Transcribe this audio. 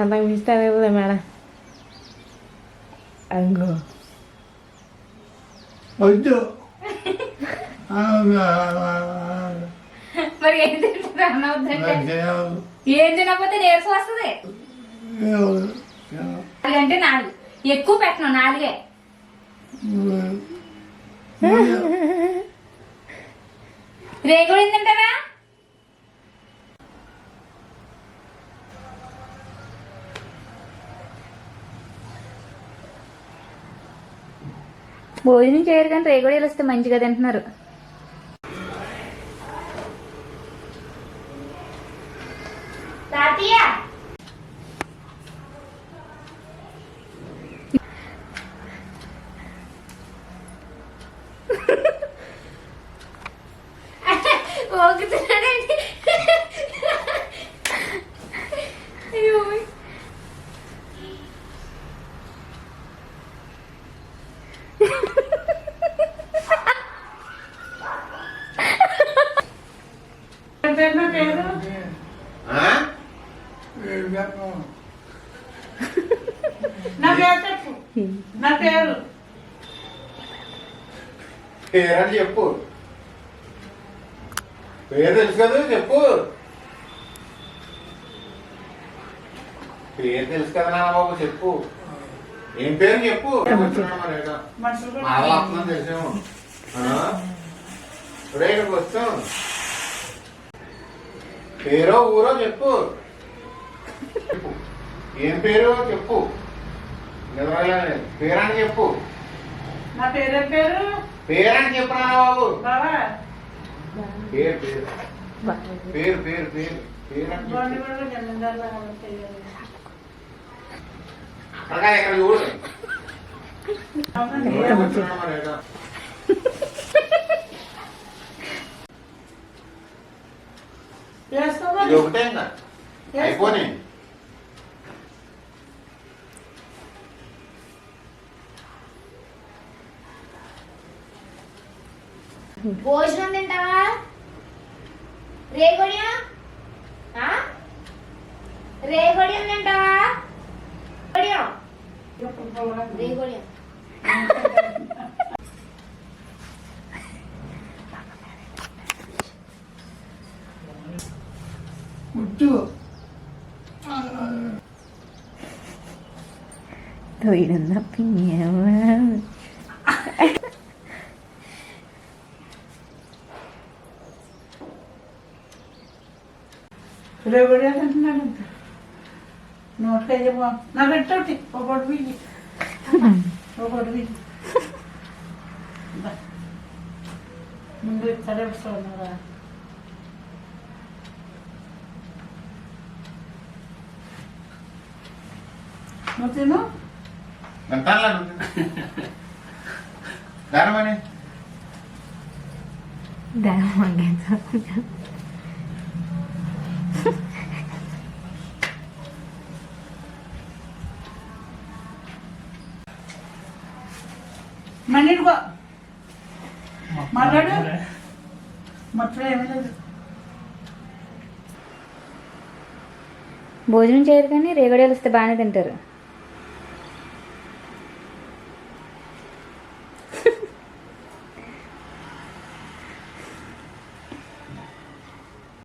అంతకు మించితే మేడం అంగో వద్దు ఏం తినకపోతే నీరసం వస్తుంది. నాలుగంటే నాలుగు. ఎక్కువ పెట్టను నాలుగే. రేగుడు తింటారా? భోజనం చేయరు కానీ రేగుడీలు వస్తే మంచిగా తింటున్నారు. ఓగుతున్నాడండి అయ్యో నా పేరు నా పేరు చెప్పు నా పేరు పేరని చెప్పు పేరు తెలుసు కదా చెప్పు. పేరు తెలుసు కదా నాన్న బాబు చెప్పు. ఏం పేరు చెప్పు? వస్తుందని తెలిసాము. ఇప్పుడే ఇక్కడికి వచ్చాం పేరో ఊరో చెప్పు. చెప్పు. ఏం పేరు చెప్పు. నిద్రలేని పేరని చెప్పు. నా పేరు పేరు? పేరని చెప్పు నాన్న బాబు బావా పేరు పేరు. పేరు పేరు పేరు. పేరు. అని గోండి చెప్పు. కూడా భోజనం తింటావా రేగొడియం రేగొడియం తింటావా గొడియం రేగొడియం Tôi đừng nắp cái nhà quá రేగుడి అంటున్నాడు నోట్లో ఏమో. నా పెట్టటి ఒకటి వీధి ఒకటి వీధి ముందు తలపిస్తున్నారా నువ్వు తిను. గంటాల దానమని. మాట్లాడు. భోజనం చేయరు కానీ రేగొడియాలు వస్తే బాగానే తింటారు.